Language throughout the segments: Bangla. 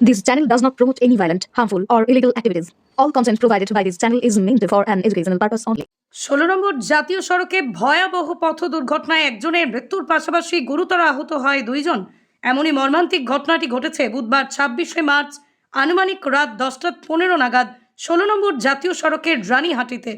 This channel does not promote any violent, harmful, or illegal activities. All content provided by this channel is meant for an educational purpose only. ষোলো নম্বর জাতীয় সড়কে ভয়াবহ পথ দুর্ঘটনায় একজনের মৃত্যুর পাশাপাশি গুরুতর আহত হয় দুইজন এমনই মর্মান্তিক ঘটনাটি ঘটেছে বুধবার ছাব্বিশে মার্চ আনুমানিক রাত দশটা পনেরো নাগাদ ষোলো নম্বর জাতীয় সড়কের রানীহাটিতে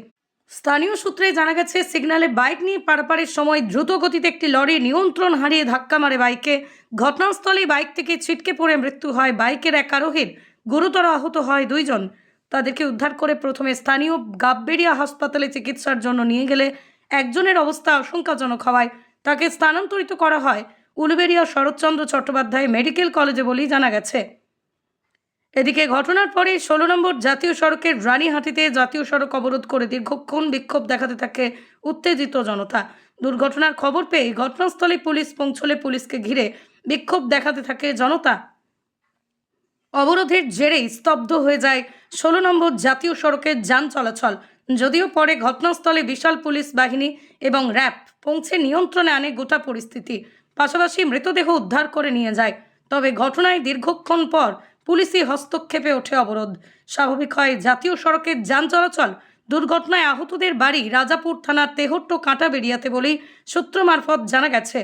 স্থানীয় সূত্রে জানা গেছে, সিগন্যালে বাইক নিয়ে পারাপারের সময় দ্রুত গতিতে একটি লরি নিয়ন্ত্রণ হারিয়ে ধাক্কা মারে বাইকে। ঘটনাস্থলেই বাইক থেকে ছিটকে পড়ে মৃত্যু হয় বাইকের এক আরোহীর। গুরুতর আহত হয় দুইজন। তাদেরকে উদ্ধার করে প্রথমে স্থানীয় গাববেড়িয়া হাসপাতালে চিকিৎসার জন্য নিয়ে গেলে একজনের অবস্থা আশঙ্কাজনক হওয়ায় তাকে স্থানান্তরিত করা হয় উলুবেড়িয়া শরৎচন্দ্র চট্টোপাধ্যায় মেডিকেল কলেজে বলেই জানা গেছে। এদিকে ঘটনার পরে ষোলো নম্বর জাতীয় সড়কের রানীহাটিতে জাতীয় সড়ক অবরোধ করে দীর্ঘক্ষণ বিক্ষোভ দেখাতে থাকে উত্তেজিত জনতা। দুর্ঘটনার খবর পেয়ে ঘটনাস্থলে পুলিশ পৌঁছলে পুলিশকে ঘিরে বিক্ষোভ দেখাতে থাকে জনতা। অবরোধের জেরেই স্তব্ধ হয়ে যায় ষোলো নম্বর জাতীয় সড়কের যান চলাচল। যদিও পরে ঘটনাস্থলে বিশাল পুলিশ বাহিনী এবং র্যাব পৌঁছে নিয়ন্ত্রণে আনে গোটা পরিস্থিতি। পাশাপাশি মৃতদেহ উদ্ধার করে নিয়ে যায়। তবে ঘটনায় দীর্ঘক্ষণ পর পুলিশি হস্তক্ষেপে ওঠে অবরোধ। স্বাভাবিক হয়, জাতীয় সড়কের যান চলাচল, দুর্ঘটনায় আহতদের বাড়ি রাজাপুর থানার তেহট্ট কাঁটা বেরিয়াতে বলেই সূত্র মারফত জানা গেছে।